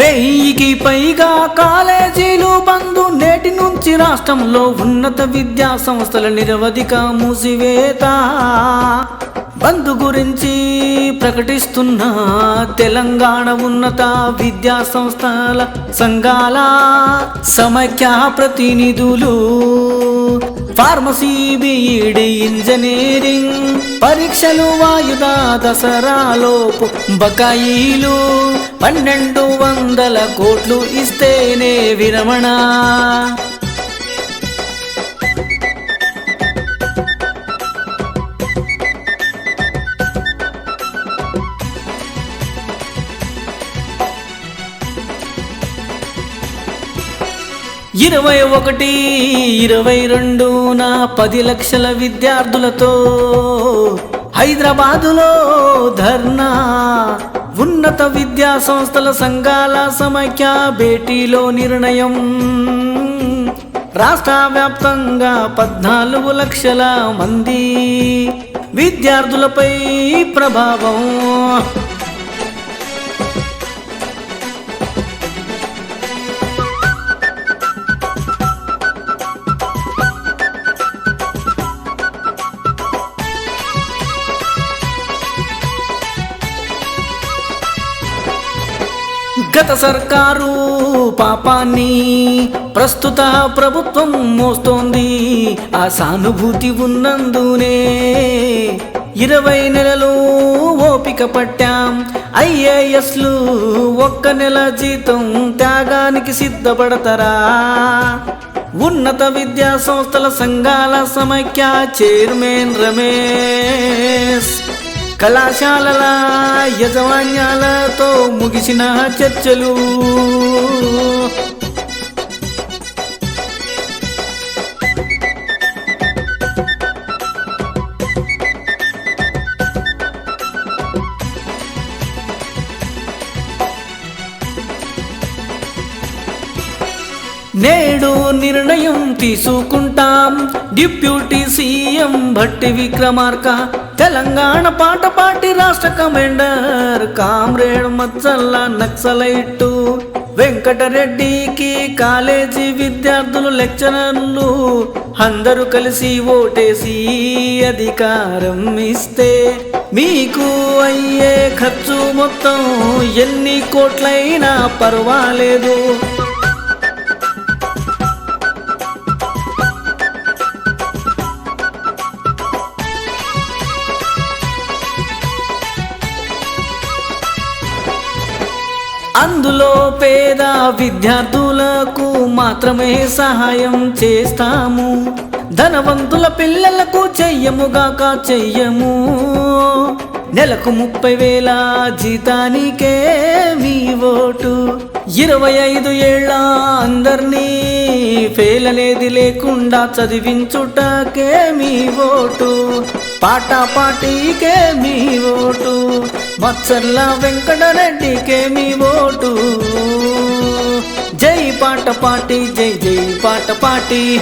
వెయ్యికి పైగా కాలేజీలు బంధు నేటి నుంచి రాష్ట్రంలో ఉన్నత విద్యా సంస్థల నిరవధిక మూసివేత. బంధు గురించి ప్రకటిస్తున్న తెలంగాణ ఉన్నత విద్యా సంస్థల సంఘాల సమైక్య ప్రతినిధులు ఫార్మసీ బీఈడి ఇంజనీరింగ్ పరీక్షలు వాయుదా దసరాలోపు బకాయిలు పన్నెండు వందల కోట్లు ఇస్తేనే విరమణ. ఇరవై ఒకటి ఇరవై రెండు నా పది లక్షల విద్యార్థులతో హైదరాబాదులో ధర్నా. ఉన్నత విద్యా సంస్థల సంఘాల సమైక్య భేటీలో నిర్ణయం. రాష్ట్ర వ్యాప్తంగా పద్నాలుగు లక్షల మంది విద్యార్థులపై ప్రభావం. గత సర్కారు పాపాన్ని ప్రస్తుత ప్రభుత్వం మోస్తోంది. ఆ సానుభూతి ఉన్నందునే ఇరవై నెలలు ఓపిక పట్టాం. ఐఏఎస్లు ఒక్క నెల జీతం త్యాగానికి సిద్ధపడతారా? ఉన్నత విద్యా సంస్థల సంఘాల సమైక్య చైర్మన్ రమేష్. కళాశాలల యజమాన్యాలతో ముగిసిన చర్చలు. నేడు నిర్ణయం తీసుకుంటాం. డిప్యూటీ సీఎం భట్టి విక్రమార్క తెలంగాణ పాట పాటి రాష్ట్ర కమాండర్ కామ్రేడ్ మచ్చల్ల నక్సలైట్టు వెంకటరెడ్డికి కాలేజీ విద్యార్థులు లెక్చరర్లు. అందరూ కలిసి ఓటేసి అధికారం ఇస్తే మీకు అయ్యే ఖర్చు మొత్తం ఎన్ని కోట్లైనా పర్వాలేదు. అందులో పేద విద్యార్థులకు మాత్రమే సహాయం చేస్తాము. ధనవంతుల పిల్లలకు చెయ్యముగాక చెయ్యము. నెలకు ముప్పై వేల జీతానికే మీ ఓటు. ఇరవై ఐదు ఏళ్ళ అందరినీ ఫెయిల్ అనేది లేకుండా చదివించుటకే మీ ఓటు. పాట పాటికే మీ మచ్చర్ల వెంకటరెడ్డికే మీ ఓటు. జై పాట పాటి జై జై పాట పాటి.